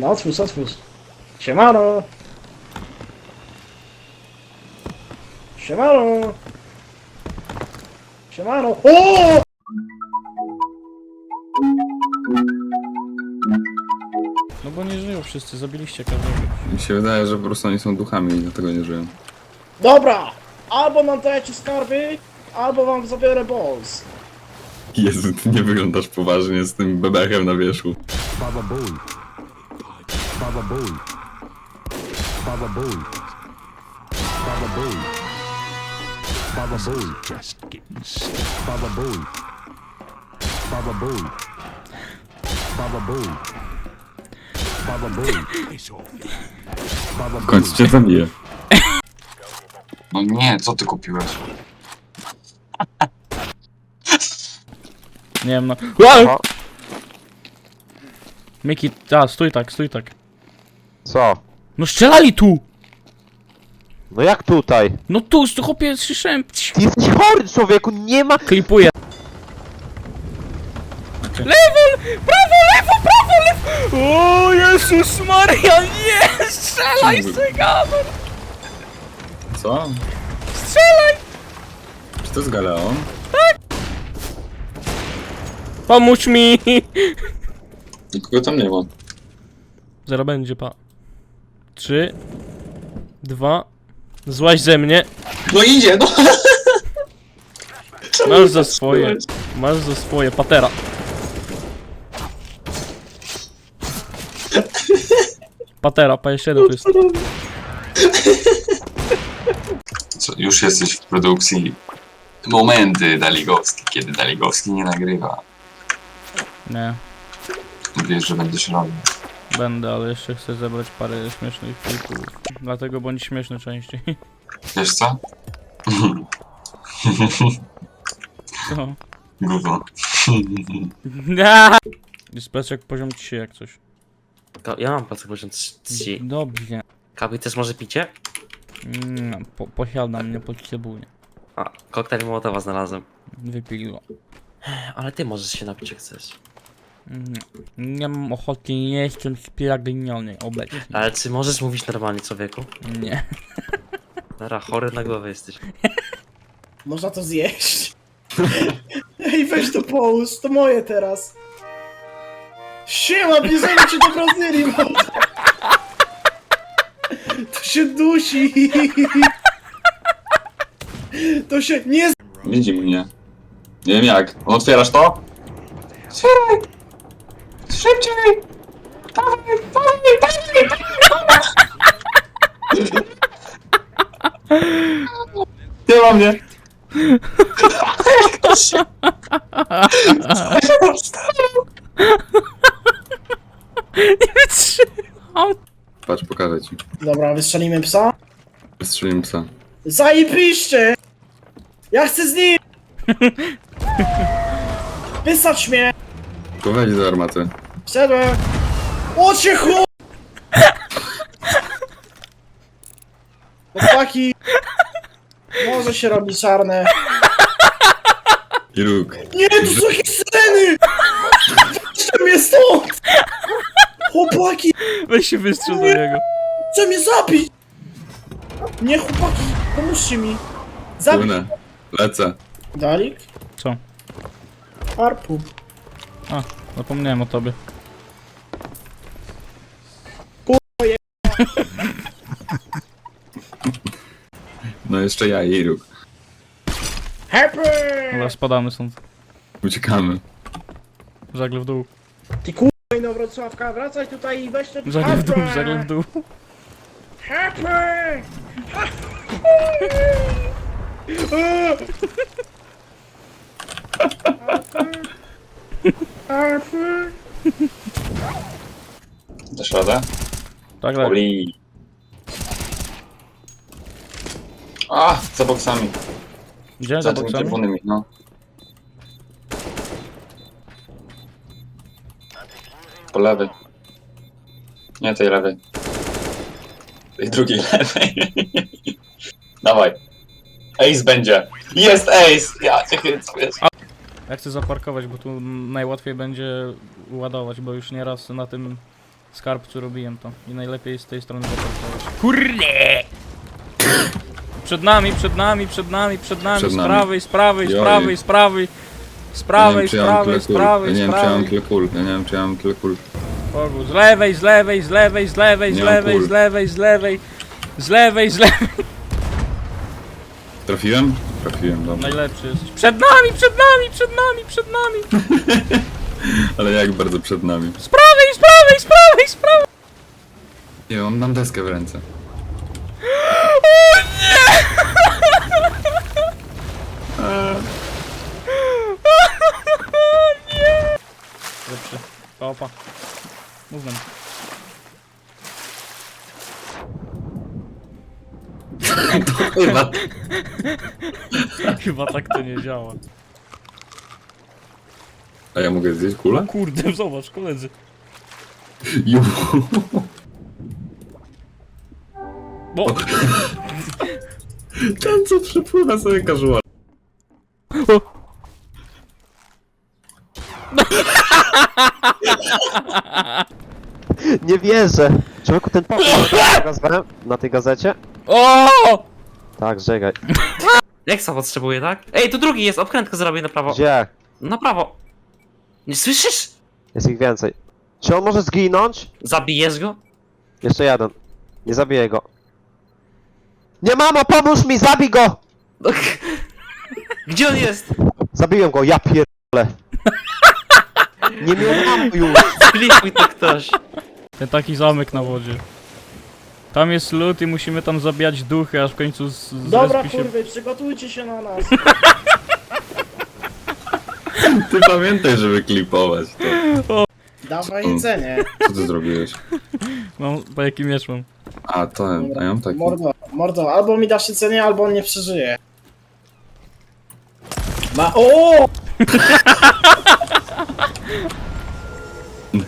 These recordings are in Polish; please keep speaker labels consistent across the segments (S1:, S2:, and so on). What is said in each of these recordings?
S1: No otwórz, otwórz. Siemano! Siemano! Siemano! O!
S2: No bo nie żyją wszyscy, zabiliście każdego.
S3: Mi się wydaje, że po prostu oni są duchami i dlatego nie żyją.
S1: Dobra! Albo nam dajecie skarby, albo wam zabiorę balls.
S3: Jezu, ty nie wyglądasz poważnie z tym bebechem na wierzchu.
S4: Baba. Baba Booey. Baba Booey. Baba Booey. Baba Booey. Just getting started. Baba Booey. Baba Booey. Baba Booey. Baba Booey. Baba
S3: W końcu cię zabiję.
S5: No nie, co ty kupiłeś?
S2: Nie wiem, no. Wow! Miki, a, stój tak, stój tak.
S6: Co?
S2: No strzelali tu!
S6: No jak tutaj?
S2: No tu, tu chłopie, słyszałem.
S6: Ty jesteś chory człowieku, nie ma...
S2: Klipuję. Lewo, prawo, lewo, prawo, lewo! O Jezus Maria, nie! Strzelaj, Sygamon!
S3: Co?
S2: Strzelaj!
S3: Czy to jest Galeon?
S2: Pomóż mi!
S3: Nikogo tam nie ma.
S2: Zaraz będzie, pa. Trzy, dwa, złaź ze mnie.
S5: No idzie, no!
S2: Masz za swoje. Masz za swoje, patera. Patera, pa jeszcze jeden to jest.
S5: Co, już jesteś w produkcji. Momenty Daligowski, kiedy Daligowski nie nagrywa.
S2: Nie,
S5: Wiesz, że będziesz robił.
S2: Będę, ale jeszcze chcę zebrać parę śmiesznych klików. Dlatego bądź śmieszny częściej.
S5: Wiesz co?
S2: Co?
S5: Gówno.
S2: Jest plecak poziom 3 jak coś.
S7: To ja mam pracę poziom 3.
S2: Dobrze.
S7: Kapi też może picie?
S2: Mm, po, posiadam, nie potrzebuję.
S7: A, koktajl Mołotowa znalazłem.
S2: Wypiliło.
S7: Ale ty możesz się napić jak chcesz.
S2: Nie mam ochoty, nie jestem spragniony obecnie.
S7: Ale czy możesz mówić normalnie człowieku?
S2: Nie.
S7: Dobra, chory na głowę jesteś.
S1: Można to zjeść. Ej, weź to połóż, to moje teraz. Siema, bierzemy cię do Brazylii, bo... To się dusi. To się nie
S3: Widzi mnie. Nie wiem jak. Otwierasz to? Otwieraj! Szybciej! Dawaj, dawaj, dawaj, dawaj! Nie ma mnie!
S2: Wytrzymam.
S3: Patrz, pokażę ci.
S1: Dobra, wystrzelimy psa.
S3: Wystrzeliłem psa.
S1: Zajebiście! Ja chcę z nim! Wysać mnie!
S3: To wejdź do armaty.
S1: Wszedłem! O cię chu... Chłopaki! Może się robi czarne.
S3: I róg.
S1: Nie, to są jakieś sceny! Weźcie mnie stąd! Chłopaki!
S2: Weź się wystrzel do niego.
S1: Chce mnie zabić! Nie, chłopaki! Pomóżcie mi!
S3: Płynę. Lecę.
S1: Dalik?
S2: Co?
S1: Harpu.
S2: A, zapomniałem o tobie.
S3: No jeszcze ja i róg.
S1: Harpu!
S2: Dobra, spadamy stąd.
S3: Uciekamy.
S2: Żagle w dół.
S1: Ty kurwa no Wrocławka, wracaj tutaj i weź to
S2: Żagle w dół, żagle w dół.
S1: Happy! Happy!
S5: Dasz radę?
S2: Tak, tak.
S5: Oli. A, za boksami.
S2: Gdzie? Za
S5: Za tymi
S2: boksami?
S5: czerwonymi, no. Po lewej. Nie tej lewej. Tej drugiej lewej. Dawaj. Ace będzie. Jest ace! Ja cię chycę.
S2: Ja chcę zaparkować, bo tu najłatwiej będzie ładować, bo już nieraz na tym skarbcu robiłem to. I najlepiej z tej strony zaparkować. Kurde! Przed nami, przed nami, przed nami, przed nami,
S3: Przed
S2: z
S3: nami.
S2: prawej, z prawej, z
S3: Joj.
S2: prawej, z prawej. Z
S3: Ja nie
S2: prawej,
S3: wiem,
S2: z
S3: czy ja mam
S2: prawej,
S3: tyle
S2: z
S3: kul. Ja
S2: prawej,
S3: nie
S2: z
S3: wiem, czy ja mam
S2: prawej.
S3: tyle kul. Ja nie wiem, czy ja mam tyle kul.
S2: Z lewej, z lewej, z lewej, z lewej, z
S3: Nie mam
S2: lewej,
S3: kul.
S2: z lewej, z lewej. Z lewej, z lewej.
S3: Trafiłem? Trafiłem, dobrze.
S2: Najlepszy jesteś. Przed nami, przed nami, przed nami, przed nami.
S3: Ale jak bardzo przed nami.
S2: Z prawej, z prawej, z prawej, z prawej.
S3: Nie, mam, mam deskę w ręce.
S2: Pa, opa. Movement.
S3: Chyba.
S2: Chyba tak to nie działa.
S3: A ja mogę zjeść kulę?
S2: Kurde, zobacz, koledzy.
S3: Ju.
S2: Bo...
S3: Ten co przepływa sobie casual.
S6: Nie wierzę! Człowieku, ten pokazywałem na tej gazecie?
S2: O!
S6: Tak, żegaj.
S7: Jak sam potrzebuje, tak? Ej, tu drugi jest, obkrętkę zrobię na prawo.
S6: Gdzie?
S7: Na prawo. Nie słyszysz?
S6: Jest ich więcej. Czy on może zginąć?
S7: Zabijesz go?
S6: Jeszcze jeden. Nie zabiję go. Nie mamo, pomóż mi, zabij go!
S7: Gdzie on jest?
S6: Zabiłem go, ja pierdolę. Nie miałem już.
S7: Klipuj to ktoś.
S2: Ten taki zamek na wodzie. Tam jest lód i musimy tam zabijać duchy, aż w końcu z, z
S1: Dobra
S2: respi się...
S1: kurwy, przygotujcie się na nas.
S3: Ty pamiętaj, żeby klipować to.
S1: Dawaj jedzenie.
S3: Co ty zrobiłeś?
S2: Mam, po jaki miecz mam?
S3: A, to, a ja mam taki.
S1: Mordo, mordo, albo mi dasz jedzenie, albo on nie przeżyje. Ma... O!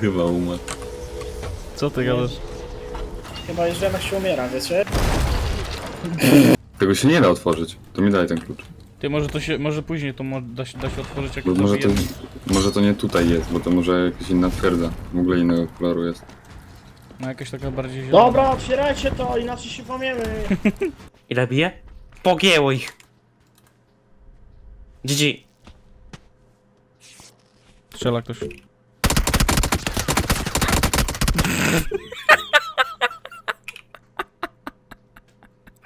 S3: Chyba umarł.
S2: Co ty gadasz?
S1: Chyba już wiem jak się umiera, wiecie?
S3: Tego się nie da otworzyć. To mi daj ten klucz.
S2: Ty, może to się, może później to mo, da, się, da się otworzyć jak
S3: Bo może to, może to nie tutaj jest, bo to może jakaś inna twierdza. W ogóle innego koloru jest.
S2: No jakaś taka bardziej zielona.
S1: Dobra, otwierajcie to, inaczej się pomiemy.
S7: Ile bije? Pogięło ich. GG.
S2: Strzela ktoś.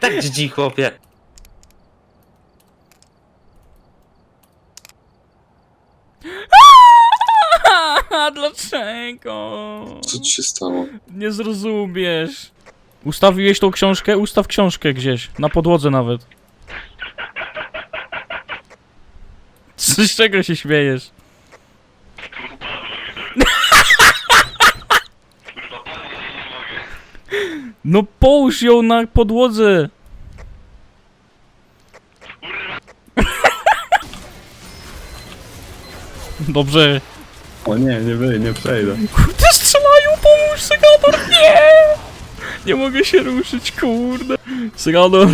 S7: Tak GG, chłopie.
S2: A dlaczego?
S3: Co ci się stało?
S2: Nie zrozumiesz. Ustawiłeś tą książkę? Ustaw książkę gdzieś. Na podłodze nawet. Z czego się śmiejesz? No połóż ją na podłodze. Dobrze.
S3: O nie, nie wyjdę, nie przejdę.
S2: Kurde, strzelają, pomóż, Segador, nie! Nie mogę się ruszyć, kurde. Segador.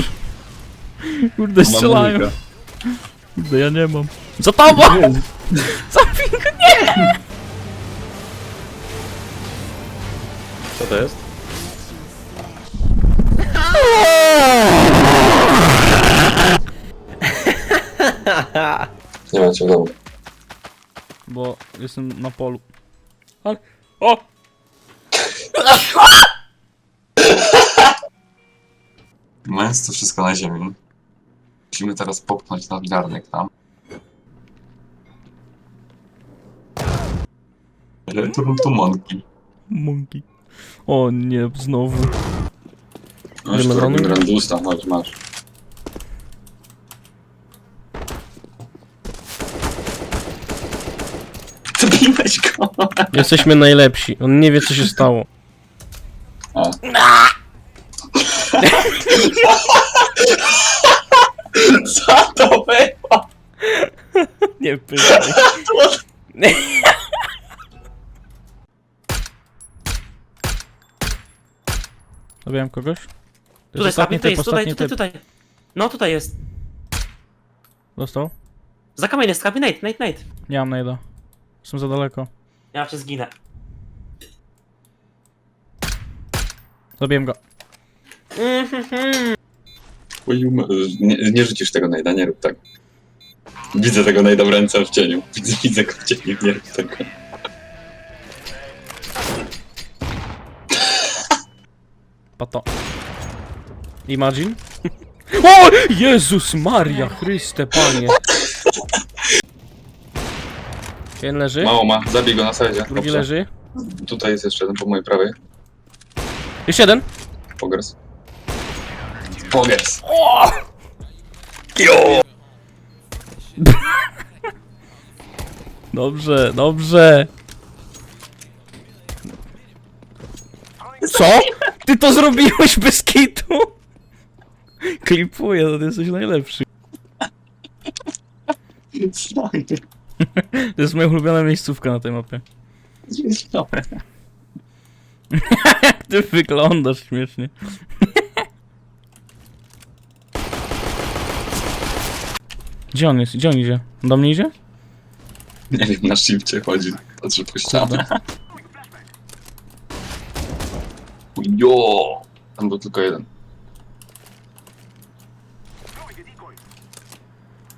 S2: Kurde, strzelają. Kurde, ja nie mam. Za tobą! Zabij go, nie!
S3: Co to jest?
S5: Nie macie w domu.
S2: Bo jestem na polu. Ale... O!
S5: Mając to wszystko na ziemi, musimy teraz popchnąć nadgarnek tam. Return to monkey.
S2: Monkey. O nie, znowu.
S3: Masz tu
S2: dół?
S3: Randusta, chodź, masz.
S5: Zabiłeś go!
S2: Jesteśmy najlepsi. On nie wie, co się stało.
S3: A.
S5: Co to było?
S2: Nie pytaj. Zabiłem kogoś? To
S7: Tutaj,
S2: ostatni
S7: tutaj
S2: typ,
S7: jest, tutaj,
S2: ostatni
S7: tutaj,
S2: typ.
S7: tutaj. No tutaj jest.
S2: Dostał?
S7: Za kamień jest, kamień, Nate, Nate, Nate.
S2: Nie mam najda. Jestem za daleko.
S7: Ja cię zginę.
S2: Zabiłem go.
S3: Oj, um- Nie, nie rzucisz tego najda, nie rób tak. Widzę tego najda w ręce w cieniu. Widzę, widzę go w cieniu, nie rób tego.
S2: Pato. Imagine? O! Jezus Maria, Chryste, Panie. Jeden leży,
S3: Mało ma, zabij go na sadzie.
S2: drugi
S3: Dobrze.
S2: leży.
S3: Tutaj jest jeszcze jeden po mojej prawej.
S2: Jeszcze jeden.
S3: Pogres.
S5: Pogers.
S2: Dobrze, dobrze. Co? Ty to zrobiłeś bez kitu? Klipuję, to ty jesteś najlepszy. To jest moja ulubiona miejscówka na tej mapie. Jak ty wyglądasz śmiesznie. Gdzie on jest? Gdzie on idzie? Do mnie idzie?
S3: Nie wiem, na shifcie chodzi. Patrzy po ścianę. Jo! Tam był tylko jeden.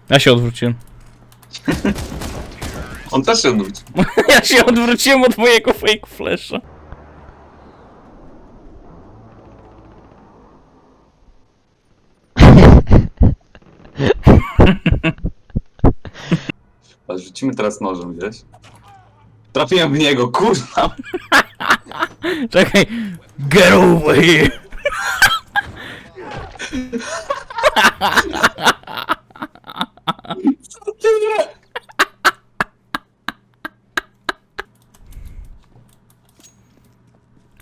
S2: Ja się odwróciłem.
S3: On też się odwrócił.
S2: Ja się odwróciłem od mojego fake flasha.
S3: A rzucimy teraz nożem gdzieś. Trafiłem w niego, kurwa!
S2: Czekaj. Get over here.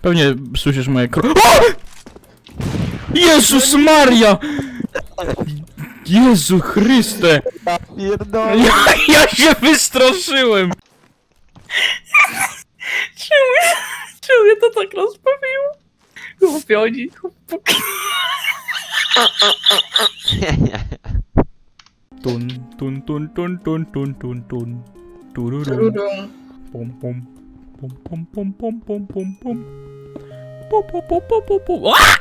S2: Pewnie słyszysz moje kro... O! Jezus Maria! Jezu Chryste!
S6: Pierdolę.
S2: Ja, ja się wystraszyłem! Czemu, czemu mnie to tak rozbawiło? Chłopie, oni... Tun, tun, tun, tun, tun, tun, tun, tun. Tururum. Pum, pum. Pum, pum, pum, pum, pum, pum, pum. Pu, pu, pu, pu, pu, pu. A!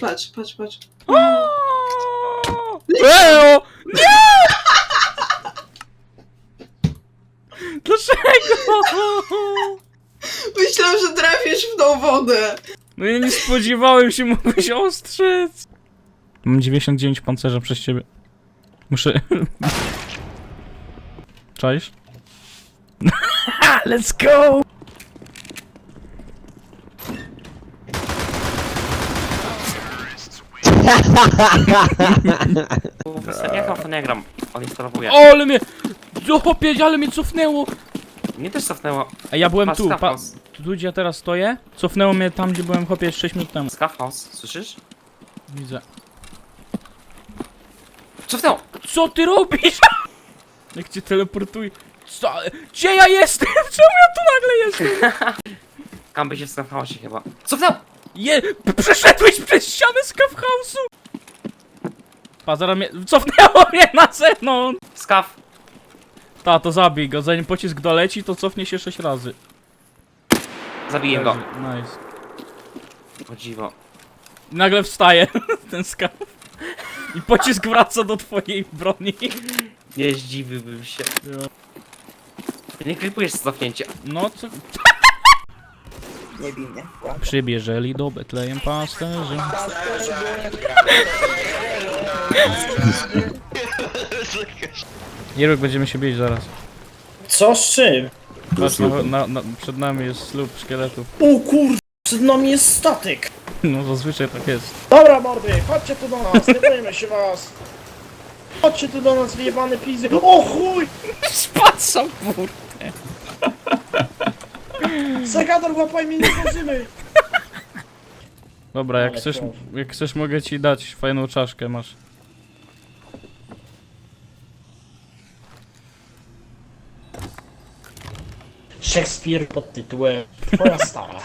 S1: Patrz, patrz, patrz.
S2: Eo! Nie! Dlaczego?
S1: Myślałem, że trafisz w tą wodę.
S2: No ja nie spodziewałem się, mógłbyś ostrzec. Mam 99 pancerza przez ciebie. Muszę... Czaisz? Let's go!
S7: Jak mam to nie gram? On instalowuje.
S2: O, ale mnie... Chłopie, ale mnie cofnęło!
S7: Mnie też cofnęło.
S2: A ja byłem tu, pa... Tu gdzie ja teraz stoję? Cofnęło mnie tam, gdzie byłem chłopie 6 minut temu.
S7: Scafhouse, słyszysz?
S2: Widzę.
S7: Cofnęło!
S2: Co ty robisz? Jak cię teleportuj. Co? Gdzie ja jestem? Czemu ja tu nagle jestem?
S7: Kamby się w Scafhouse chyba. Cofnęło!
S2: Je... Przeszedłeś przez ścianę z House'u! Pa, zaraz mnie... Cofnęło mnie na zewnątrz!
S7: Skaf!
S2: Ta, to zabij go. Zanim pocisk doleci, to cofnie się 6 razy.
S7: Zabiję go.
S2: Nice.
S7: O dziwo.
S2: Nagle wstaje ten skaw. I pocisk wraca do twojej broni.
S7: Nie zdziwiłbym się. Nie klipujesz cofnięcia.
S2: No co...
S1: Nie bij mnie.
S2: Przybierzeli do Betlejem pasterzy. Jeruk, będziemy się bić zaraz.
S1: Co z czym?
S2: Patrz, na, na, na, przed nami jest slub szkieletów.
S1: O kur... Przed nami jest statek.
S2: No zazwyczaj tak jest.
S1: Dobra mordy, chodźcie tu do nas, nie boimy się was. Chodźcie tu do nas, wyjebane pizzy. O chuj!
S2: Spadł sam bur.
S1: Zagador, łapaj mnie, nie zdążymy.
S2: Dobra, jak
S1: Ale
S2: chcesz,
S1: proszę.
S2: jak chcesz mogę ci dać fajną czaszkę, masz.
S1: Szekspir pod tytułem Twoja stara.